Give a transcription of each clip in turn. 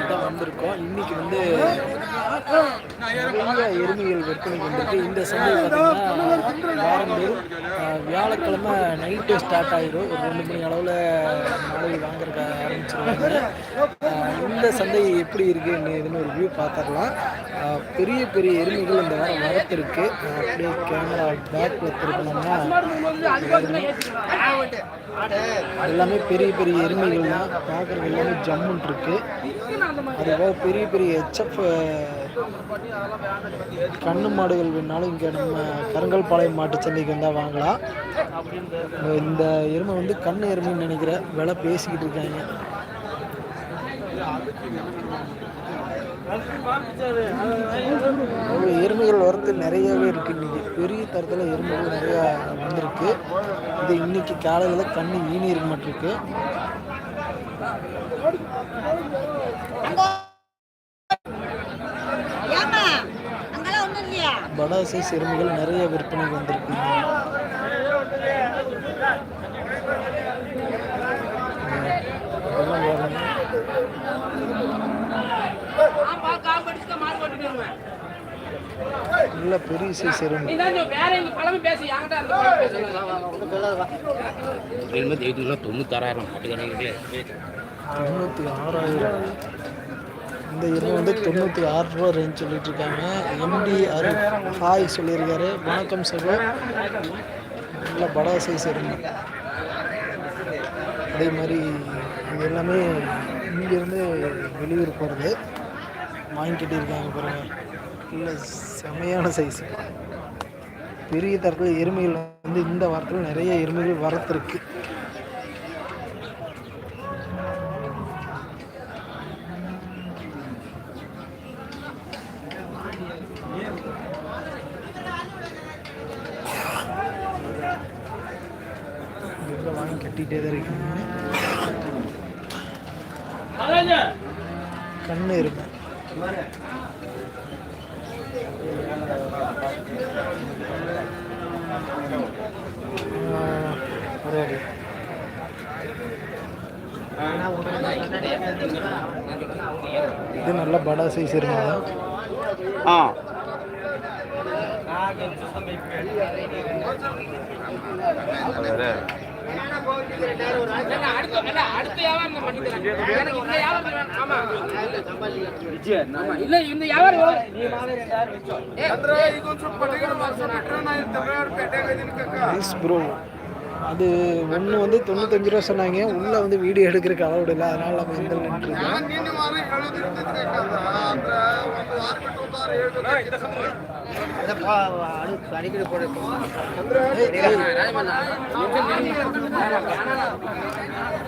தான் வந்திருக்கோம். இன்னைக்கு வந்து நிறைய எருமைகள் விற்பனைக்கு வந்திருக்கு இந்த சந்தை பார்த்தீங்கன்னா வாரந்தோறும் வியாழக்கிழமை நைட்டு ஸ்டார்ட் ஆயிரும். ஒரு ரெண்டு மணி அளவில் மாலை வாங்குறக்க ஆரம்பிச்சிருவாங்க. இந்த சந்தை எப்படி இருக்குன்னு இதுன்னு ஒரு வியூ பார்த்துடலாம். பெரிய பெரிய எருமைகள் இந்த வாரம் வரத்திருக்கு. அப்படியே கேமரா பேக்கில் திருப்பினோம்னா எல்லாமே பெரிய பெரிய எருமைகள் தான். பார்க்குறது எல்லாமே ஜம்முன் இருக்குது அதுபோக பெரிய பெரிய ஹெச்எஃப் கண்ணு மாடுகள் வேணாலும் இங்கே நம்ம கருங்கல்பாளையம் மாட்டு சந்தைக்கு வந்தால் வாங்கலாம். இந்த எருமை வந்து கண்ணு எருமைன்னு நினைக்கிற விலை பேசிக்கிட்டு இருக்காங்க. எருமைகள் வரத்து நிறையவே இருக்குது இன்றைக்கி பெரிய தரத்தில் எருமைகள் நிறையா வந்திருக்கு. இது இன்னைக்கு காலையில் கண்ணு ஈனி இருக்க மாட்டிருக்கு. இல்லையா படா சைஸ் எருமைகள் நிறைய விற்பனைக்கு வந்திருக்கு இதெல்லாம் பாருங்க. நல்ல பெரிய எண்பத்தி எட்டுல தொண்ணூத்தாறாயிரம் தொண்ணூற்றி ஆறாயிரம். இந்த எருமை வந்து தொண்ணூற்றி ஆறு ரூபா ரேஞ்ச் சொல்லிட்டு இருக்காங்க எம்டி அரு ஹாய் சொல்லியிருக்காரு. வணக்கம் சகோ. நல்ல படா சைஸ் இருந்து அதே மாதிரி இது எல்லாமே இங்கேருந்து வெளியூர் போகிறது வாங்கிக்கிட்டு இருக்காங்க பாருங்க. இல்லை செமையான சைஸ் பெரிய தரத்தில் எருமைகள் வந்து இந்த வாரத்தில் நிறைய எருமைகள் வரத்துருக்கு வாங்கி கட்டிகிட்டே தான் இருக்காங்க கண்ணு இருக்கும் பரவாயில்ல இது நல்ல படா சைஸ் இருக்கும் ஆ ಇಲ್ಲ ಇನ್ನು ಯಾವ நைஸ் ப்ரோ அது ஒன்று வந்து தொண்ணூத்தஞ்சு ரூபா சொன்னாங்க. உள்ளே வந்து வீடியோ எடுக்கிறதுக்கு அளவு இல்லை. அதனால நம்ம இந்த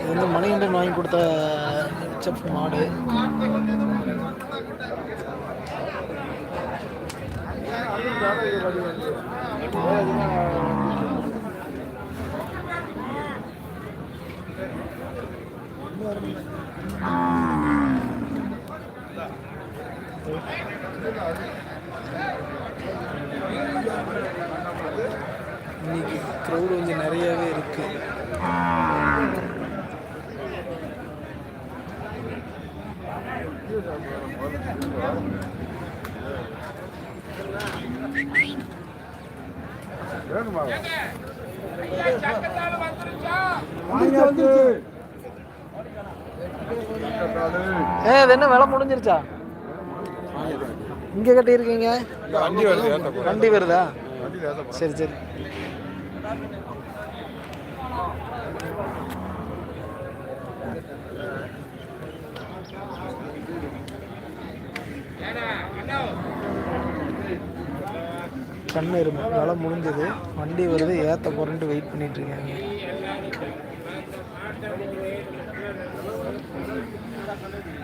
இது வந்து மணிகண்டன் வாங்கி கொடுத்த செஃப் மாடு. இன்னைக்கு க்ரௌடு வந்து நிறையவே இருக்கு ஏ குறைஞ்சிருச்சா என்ன விலை முடிஞ்சிருச்சா கட்டியிருக்கீங்க வண்டி வருதா? சரி சரி. கண்ணு இருமை வேலை முடிஞ்சது. வண்டி வருது ஏற்ற போகிறேன்ட்டு வெயிட் பண்ணிட்டு இருக்காங்க.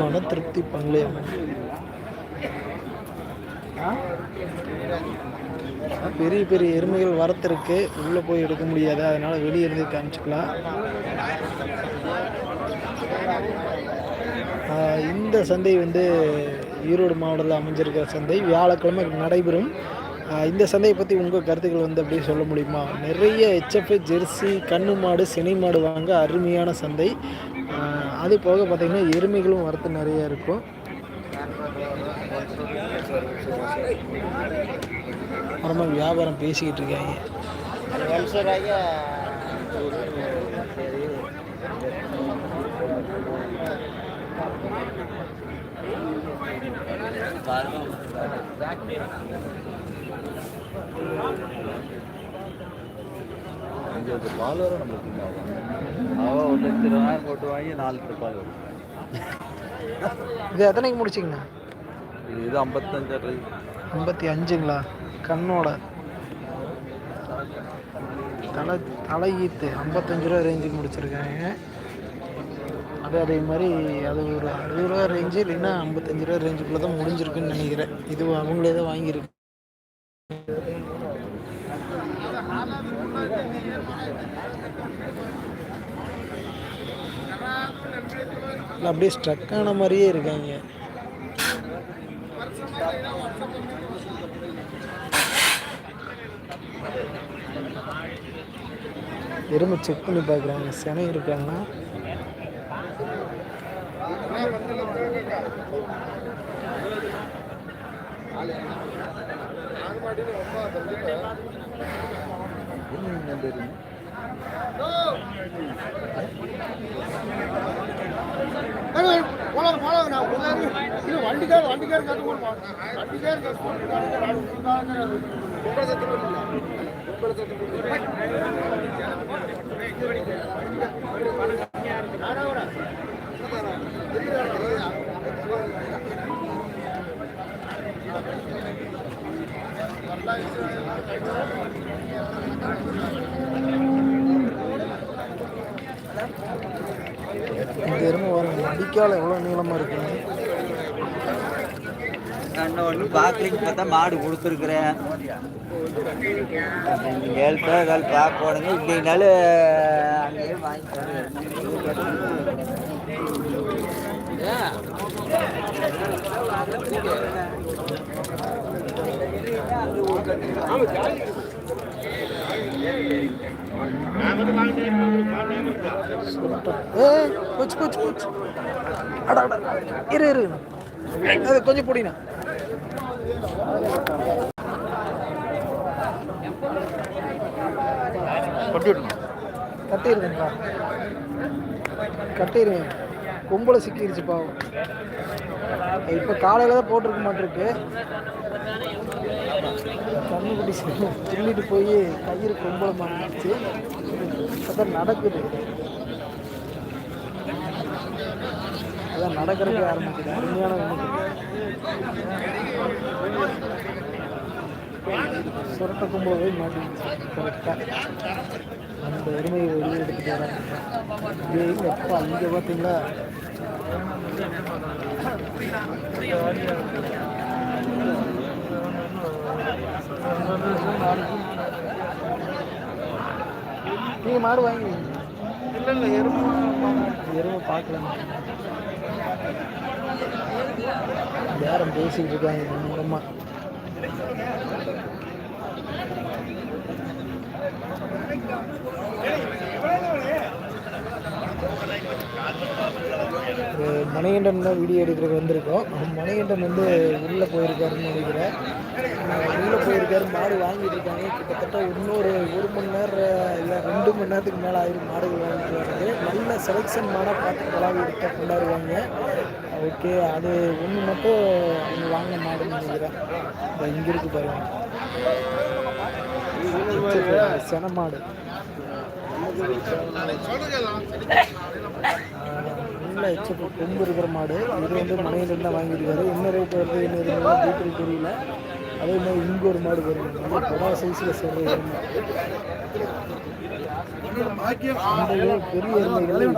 மன திருப்தி பண்ணலையா பெரிய பெரிய எருமைகள் வரத்திருக்கு உள்ளே போய் எடுக்க முடியாது. அதனால் வெளியே இருந்து காமிச்சிக்கலாம். இந்த சந்தை வந்து ஈரோடு மாவட்டத்தில் அமைஞ்சிருக்கிற சந்தை. வியாழக்கிழமை நடைபெறும். இந்த சந்தையை பற்றி உங்கள் கருத்துக்கள் வந்து அப்படியே சொல்ல முடியுமா? நிறைய ஹெச்எஃப் ஜெர்சி கண்ணு மாடு சினை மாடு வாங்க அருமையான சந்தை. அது போக பார்த்திங்கன்னா எருமைகளும் வரத்து நிறையா இருக்கும். அப்புறமா வியாபாரம் பேசிக்கிட்டு இருக்காங்க. அஞ்சு பால் வரும் நம்மளுக்கு அவன் ஒரு லட்சம் ரூபாய் போட்டு வாங்கி நாலு லிட்டர் பால் வரும். இது எத்தனைக்கு முடிச்சிங்கண்ணா? இது ஐம்பத்தஞ்சு ஐம்பத்தி அஞ்சுங்களா? கண்ணோட. தலை தலை ஈத்து ஐம்பத்தஞ்சு ரூபா ரேஞ்சுக்கு முடிச்சிருக்காங்க. அது அதே மாதிரி அது ஒரு அறுபது ரூபா ரேஞ்சு இல்லைன்னா ஐம்பத்தஞ்சு ரூபா ரேஞ்சுக்குள்ளே தான் முடிஞ்சிருக்குன்னு நினைக்கிறேன். இது அவங்களே தான் வாங்கியிருக்கு. அப்படியே ஸ்ட்ரக் ஆன மாதிரியே இருக்காங்க. எருமை செக் பண்ணி பார்க்குறாங்க. சென இருக்காங்கன்னா. வண்டிக்கார வண்டிக்கார கட்டு போடுமா வண்டிக்கார இந்த எருமை வரும் எவ்வளோ நீளமாக இருக்குங்க நான் ஒன்று பார்க்கலிங்க பார்த்தா மாடு கொடுத்துருக்குறேன் கேள்வி கால் பார்க்க போடுங்க. இல்லைனாலும் அங்கேயே வாங்கிக்கிறேன் ஏ கொச்சு கொச்சு கொச்சு. அட அட இரு இரு. அது கொஞ்சம் பொடினா. கட்டிடுங்கப்பா கட்டிடுங்க கும்பலை சிக்கிருச்சு பாவம். இப்போ காலையில் தான் போட்டிருக்க மாட்டிருக்கு. கண்ணுக்குட்டி திரும்பிட்டு போய் கயிறு கும்பலை மாறிடுச்சு அதான் நடக்குது. அதான் நடக்கிறதுக்கு ஆரம்பிக்குது. அருமையான சுரட்ட கும்பல போய் மாட்டிச்சு கரெக்டாக அந்த எருமையை வெளியே எடுத்துட்டு வராங்க. எப்போ அங்கே பார்த்தீங்களா நீங்கள் மாடு வாங்கி இல்லை இல்லை எருமை எருமை பார்க்கல. யாரும் பேசிக்கிட்டு இருக்காங்க மூலமாக மணிகண்டன் தான் வீடியோ எடுக்கிறதுக்கு வந்திருக்கோம். மணிகண்டன் வந்து உள்ளே போயிருக்காருன்னு நினைக்கிறேன். உள்ளே போயிருக்காரு மாடு வாங்கிட்டு இருக்காங்க. கிட்டத்தட்ட இன்னொரு ஒரு மணி நேரம் இல்லை ரெண்டு மணி நேரத்துக்கு மேலே ஆயிரம் மாடுகள் வாங்கிட்டு வர்றது நல்ல செலெக்ஷன் மாடாக பார்த்து கொண்டாடி எடுத்தால் கொண்டாடுவாங்க ஓகே அது ஒன்று மட்டும் அவங்க வாங்க மாடுன்னு நினைக்கிறேன். இங்கே இருக்கு பாருங்க. சென மாடு. நல்ல எச்சப்பு கொம்பு இருக்கிற மாடு இது வந்து மனையிலிருந்து தான் வாங்கியிருக்காரு என்ன ரேட் வருது என்ன இருக்குன்னு டீட்டெயில் தெரியல அதே மாதிரி இங்கே ஒரு மாடு வரும் நல்ல புறா சைஸில் ஏ- பெரிய எருமைகள் இது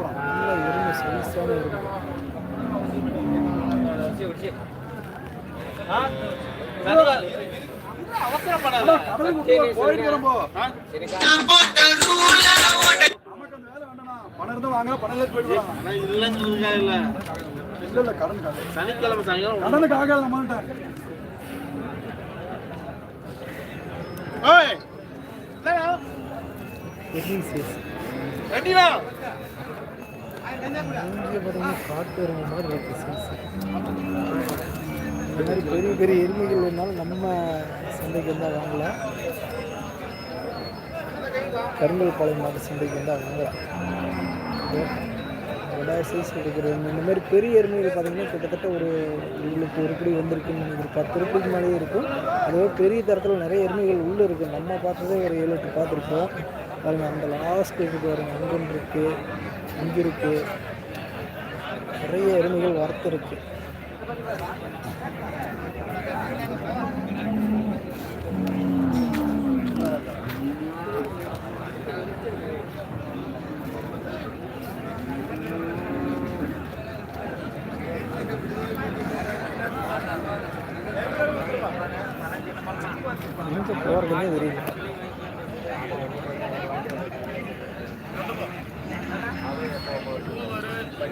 பெரிய எருமை சைஸான எருமை சனிக்கிழமை சாயங்காலம் கடனுக்கு ஆகாது நம்மள்ட்ட பெரிய சைஸ் இங்கே பார்த்தீங்கன்னா காட்டு எருமை மாதிரி இருக்கு சைஸ் இந்த மாதிரி பெரிய பெரிய எருமைகள் வேணாலும் நம்ம சந்தைக்கு வந்தால் வாங்கலை. கருங்கல் பாளையம் மாட்டு சந்தைக்கு வந்தால் வாங்கலாம் இதோ சைஸ் இருக்கிற இந்த மாதிரி பெரிய எருமைகள் பார்த்தீங்கன்னா கிட்டத்தட்ட ஒரு இவங்களுக்கு ஒரு படி வந்திருக்குன்னு ஒரு பத்து ரூபாய்க்கு மேலேயே இருக்கும். அதுவே பெரிய தரத்தில் நிறைய எருமைகள் உள்ளே இருக்குது நம்ம பார்த்ததே ஒரு ஏழு எட்டு பார்த்துருப்போம். பாருங்க அந்த லாஸ்ட் இருக்கு பாருங்க அங்கன் இருக்குது இங்கே இருக்குது நிறைய எருமைகள் வரத்து இருக்குது எங்கே போகிறதுனே தெரியல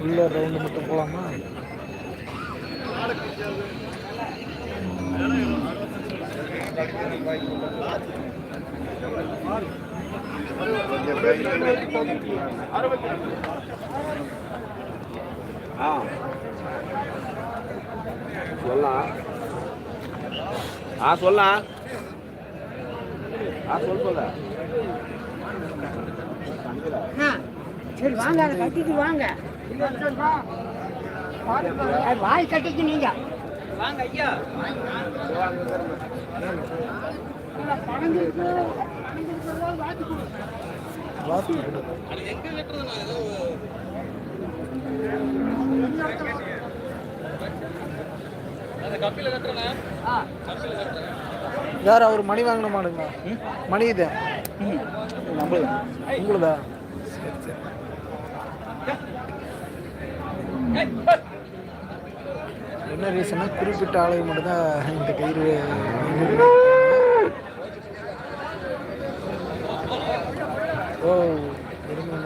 உள்ள ரவுண்டு மட்டும் போகலாமா ஆ சொல்லலாம் ஆ சொல்லலாம் ஆ சொல் சொல்ல சரி வாங்க அதை கட்டிட்டு வாங்க. அது வாய் கட்டிக்கு நீங்க. வாத்து யார் அவர் மணி வாங்கின மாடுங்களா மணி இது. உங்களுதா? சரி என்ன ரீசன்னா குறிப்பிட்ட ஆளுக்கு மட்டும்தான் இந்த கயிறு. ஓ எருமை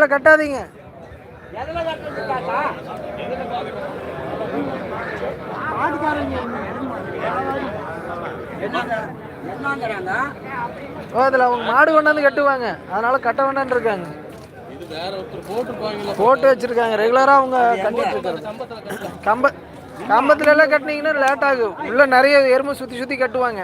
அதில் கட்டாதீங்க. ஓ அதில் அவங்க மாடு கொண்டாந்து கட்டுவாங்க. அதனால கட்ட வேண்டாம்னு இருக்காங்க. போட்டு வச்சிருக்காங்க. ரெகுலராக அவங்க கட்டிட்டு இருக்காங்க கம்ப கம்பத்துல எல்லாம் கட்டினீங்கன்னா லேட் ஆகும். உள்ள நிறைய எருமை சுற்றி சுற்றி கட்டுவாங்க.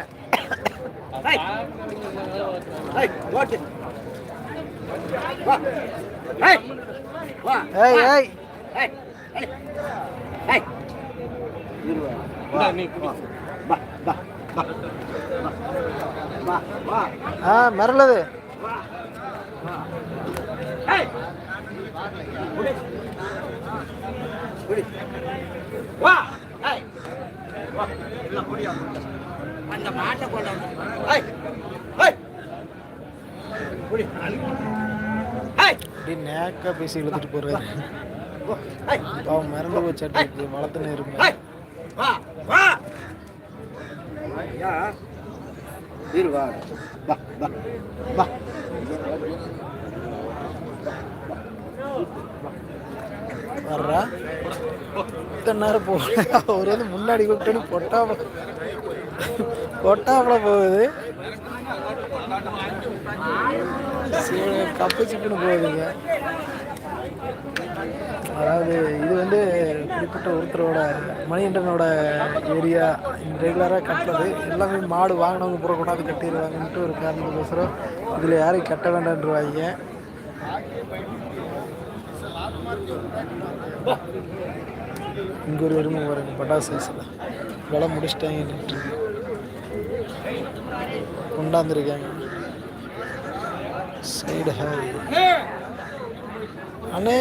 மிரளுது. அந்த மாட்டை கொண்டாந்து அப்படி நேக்கா பேசி இழுத்துட்டு போறாரு. அவன் மறந்து போச்சாட்டு வளர்த்துன்னு இருக்கு இரு வா. வா வா வா. வர்றா? இத்தனை நேரம் போகல அவர் வந்து முன்னாடி கூப்பிட்டு பொட்டாம பொட்டாமல போகுது. கப்பு சிக்கன் போகுதுங்க அதாவது இது வந்து குறிப்பிட்ட ஒருத்தரோட மணிகண்டனோட ஏரியா. ரெகுலராக கட்டுறது. எல்லாமே மாடு வாங்கினவங்க பூரா கொண்டாந்து கட்டிடுவாங்கன்ட்டு ஒரு காரணத்துக்கோசரம் இதில் யாரையும் கட்ட வேண்டான்றவாங்க இங்கே ஒரு எருமை வருங்க பட்டாசு சைஸில் விலை முடிச்சிட்டாங்க. கொண்டாந்துருக்காங்க. சைடு ஹாய் அண்ணே.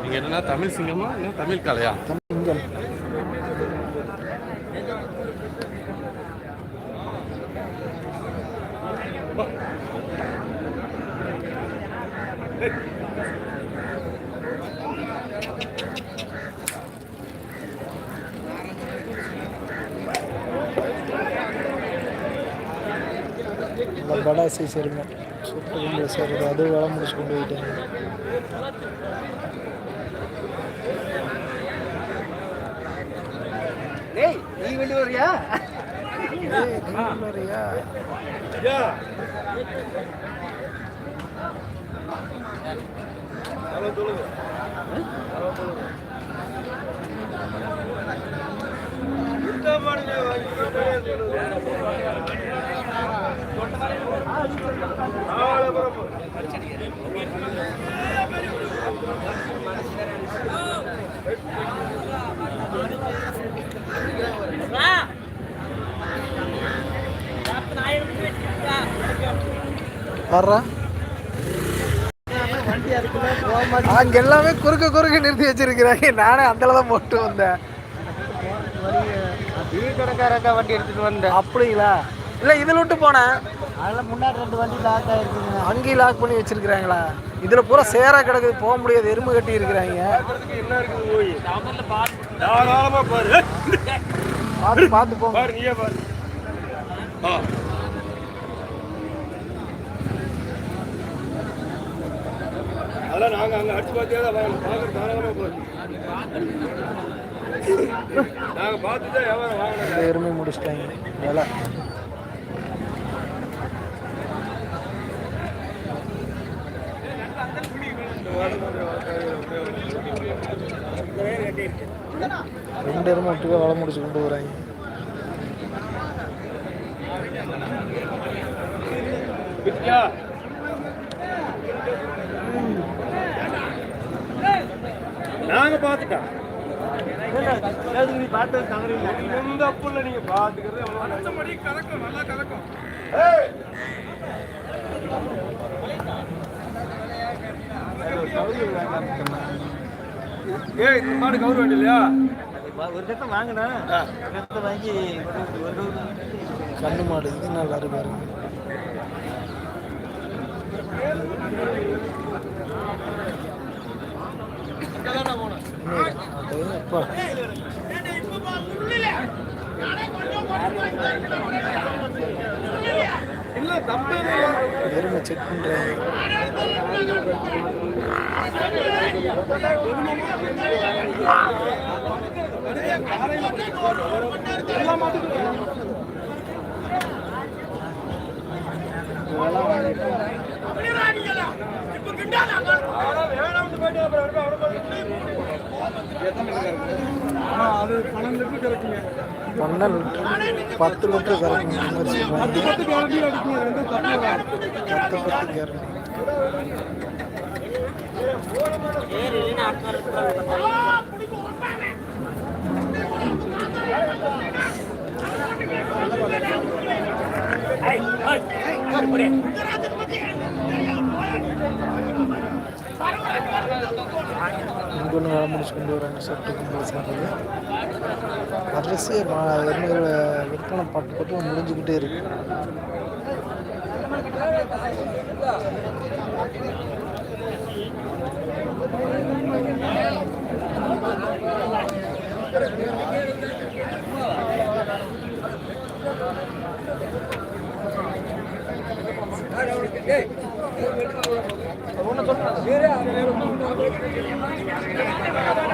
நீங்க என்னன்னா தமிழ் சிங்கமா? இல்லை தமிழ் கலையா? திங்கள் சைஸ் இருங்க சூப்பர் சார் அது வேலை முடிச்சு கொண்டு போயிட்டாங்க. டேய் நீ வேண்டி வரியா வரியா? வர்றா. அங்க எல்லாமே குறுக்க குறுக்க நிறுத்தி வச்சிருக்கிறாங்க. நானே அந்தல தான் போட்டு வந்தேன். வண்டி எடுத்துட்டு வந்தேன். அப்படிங்களா? இல்ல இதுல விட்டு போனேன். அதில் முன்னாடி ரெண்டு வண்டி லாக் ஆயிருக்குங்க. அங்கேயும் லாக் பண்ணி வச்சிருக்கிறாங்களா? இதுல பூரா சேரா கிடக்குது போக முடியாது எறும்பு கட்டி இருக்கிறாங்க. பார்த்து பார்த்து போங்க. பாரு நீயே பாரு. ஆ. அதெல்லாம் நாங்க அங்க அடிச்சு பார்த்தியா தான் வாங்கணும். பார்க்க தாராளமா பாரு நாங்க பார்த்து தான் வாங்கணும். இந்த எருமை முடிச்சிட்டாங்க. விலை. ரெண்டு எருமை ஒட்டுக்கா விலை முடிச்சு கொண்டு வராங்க வித்தியா நாங்க பார்த்துட்டோம் நீ பார்த்து தவறு எந்த அப்புல நீங்க பாத்துக்கிறது நல்லா கலக்கும். ஏய் இந்த மாடு கவுர் வேண்டிய இல்லையா ஒரு கட்டம் வாங்கினேன் கட்டத்தை வாங்கி ஒரு கண்ணு மாடு இது நல்லா இருக்கு அப்பா எருமை செக் பண்ணுறேன் பன்னெண்டு பத்து லிட்டர் கறக்குங்க. இந்த பத்து கேரண்டி பத்து பத்து இங்கொன்று வேலை முடிச்சு கொண்டு வராங்க சொட்டு கும்பல் சேர்ந்தது அரிசி எருமைகள் விற்பனை பட்டு பட்டு முடிஞ்சுக்கிட்டே இருக்கு.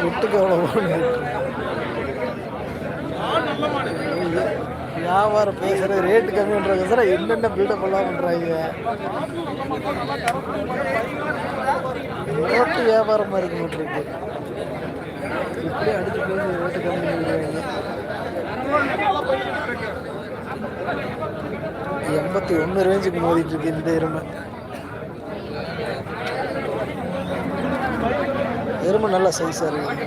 எட்டுக்கு எவ்வளோ வியாபாரம் பேசுற ரேட்டு கம்மி சார் என்னென்ன பில்டப் எல்லாம் ரோட்டு வியாபாரமா இருக்கு இருக்கு இப்படியே அடிச்சு பேசி ரேட்டு கம்மி எண்பத்தி ஒன்று ரேஞ்சுக்கு மோதிட்டு இருக்கு இந்த எருமை. எருமை நல்ல சைஸாக இருக்கு.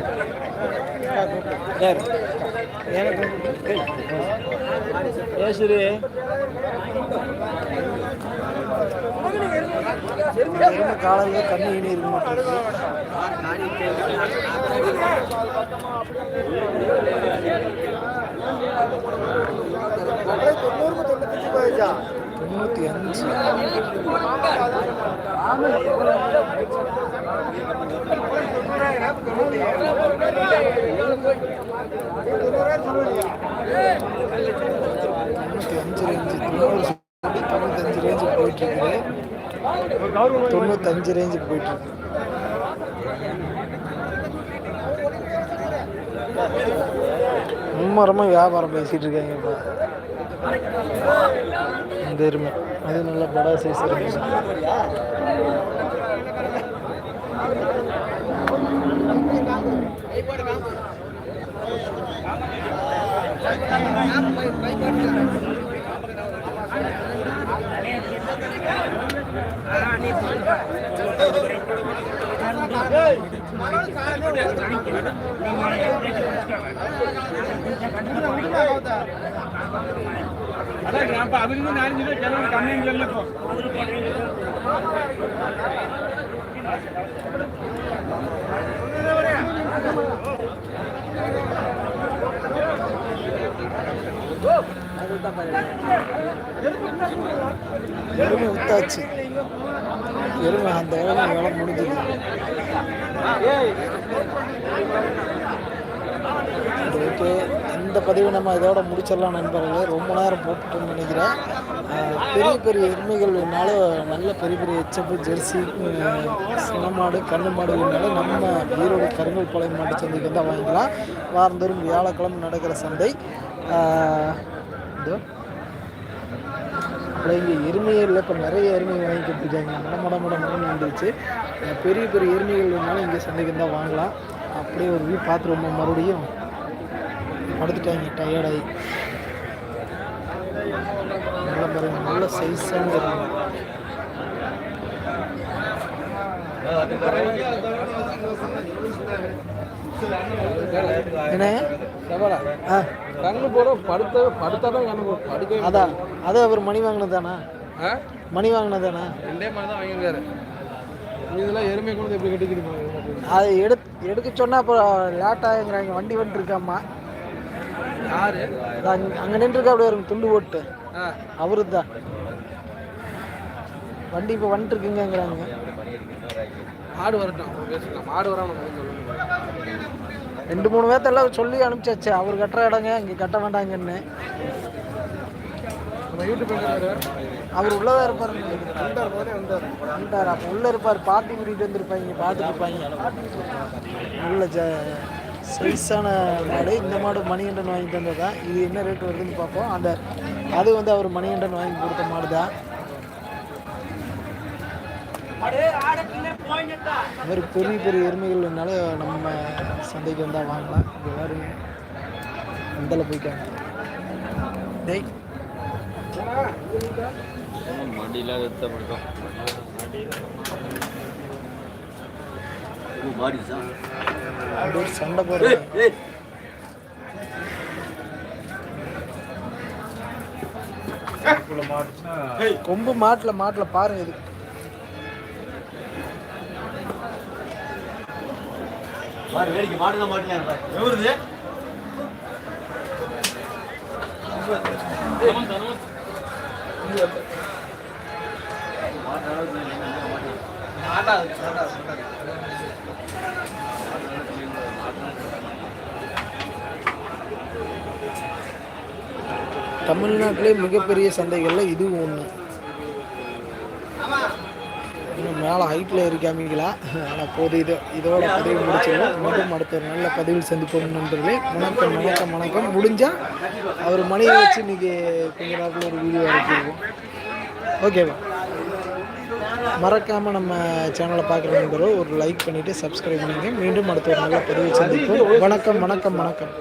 யார் எனக்கு ஏசுரி காலையில் தண்ணி இனி இருக்க மாட்டேங்குது தொண்ணூற்றி அஞ்சு தொண்ணூத்தஞ்சு அஞ்சு ரேஞ்சு தொண்ணூத்தஞ்சு ரேஞ்சுக்கு போயிட்டு இருக்குது தொண்ணூத்தஞ்சு ரேஞ்சுக்கு போயிட்டு இருக்கு. மும்மரமாக வியாபாரம் பேசிட்டு இருக்காங்க இப்போ. இந்த எருமை அது நல்ல படா சைஸ் இருக்கு. அப்ப அவருக்கு நாலஞ்சு பேர் கிளம்பி கம்மியும் சொல்லப்போ Thank you. எருமை வித்தாச்சு. எருமை அந்த வேலை வேலை முடிஞ்சது. ஓகே இந்த பதிவை நம்ம இதோட முடிச்சிடலாம் நண்பர்களே. ரொம்ப நேரம் போட்டுட்டோம்னு நினைக்கிறேன். பெரிய பெரிய எருமைகள்னாலும் நல்ல பெரிய பெரிய எச்சப்பு ஜெர்சி சினமாடு கண்ணு மாடுகள்னாலும் நம்ம ஈரோடு கருங்கல் பாளையம் மாட்டு சந்தைக்கு தான் வாங்கிக்கலாம். வாரந்தோறும் வியாழக்கிழமை நடக்கிற சந்தை. இதோ. அப்புறம் இங்கே எருமைகளில் இப்போ நிறைய எருமை வாங்கிக்கிட்டு இருக்காங்க. மட மட மட மடன்னு வந்துருச்சு பெரிய பெரிய எருமைகள் வேணாலும் இங்கே சந்தைக்கு தான் வாங்கலாம். அப்படியே ஒரு வியூ பார்த்துருவோம் மறுபடியும். படுத்துட்டாங்க டயர்டாகி நல்ல பாருங்க நல்ல எருமை என்ன ஆ கண்ணு போட படுத்த படுத்தா தான் கண்ணு அதான் அது அவர் மணி வாங்கினது தானா ஆ? மணி வாங்கினது தானே ரெண்டே மாதிரி தான் வாங்கியிருக்காரு. இதெல்லாம் எருமை கொண்டு எப்படி கட்டிக்கிட்டு அதை எடு எடுக்க சொன்னால் அப்புறம் லேட் ஆகுங்கிறாங்க வண்டி வந்துட்டு இருக்காம்மா. அங்கே நின்றுருக்கா அப்படியே ஒரு துண்டு போட்டு. ஆ. அவரு தான் வண்டி இப்போ வந்துட்டு இருக்குங்கிறாங்க மாடு வரட்டும் பேசிக்கலாம். சொல்லணும் ரெண்டு மூணு பேர்த்தெல்லாம் சொல்லி அனுப்பிச்சாச்சு. அவர் கட்டுற இடங்க இங்கே கட்ட வேண்டாங்கன்னு. அவர் உள்ளதா இருப்பார் வந்தார் அப்போ உள்ளே இருப்பார். பாட்டி கூட்டிகிட்டு வந்திருப்பாங்க பார்த்துட்டு இருப்பாங்க. நல்ல ஜ சைஸான மாடு இந்த மாடு மணிகண்டன் வாங்கி தந்தது? தான் இது என்ன ரேட் வருதுன்னு பார்ப்போம். அந்த அது வந்து அவர் மணிகண்டன் வாங்கி கொடுத்த மாடு தான் இந்த மாதிரி பெரிய பெரிய எருமைகள்னால நம்ம சந்தைக்கு வந்தால் வாங்கலாம். இங்கே பாருங்க அந்தல போய்க்காங்க டேய். மண்டியில் சண்டை கொம்பு மாட்டில் மாட்டில் பாருங்க இது வேடிக்கை மாட்டுதான் மாட்டேன் எவருது தமிழ்நாட்டிலே மிகப்பெரிய சந்தைகளில் இதுவும் ஒன்று இன்னும் மேலே ஹைட்டில் இருக்காமீங்களா? ஆனால் போது இது இதோட பதிவு முடிச்சிடலாம். மீண்டும் அடுத்த நல்ல பதிவில் சந்திப்போம் நண்பர்களே. வணக்கம் வணக்கம் வணக்கம். முடிஞ்சால் அவர் மணியை வச்சு இன்னைக்கு கொஞ்ச நேரத்தில் ஒரு வீடியோ அனுப்பிடுவோம் ஓகேவா மறக்காமல் நம்ம சேனலை பார்க்குற ஒரு லைக் பண்ணிவிட்டு சப்ஸ்கிரைப் பண்ணிங்க மீண்டும் அடுத்த ஒரு நல்ல பதிவு சந்திப்போம். வணக்கம் வணக்கம் வணக்கம்.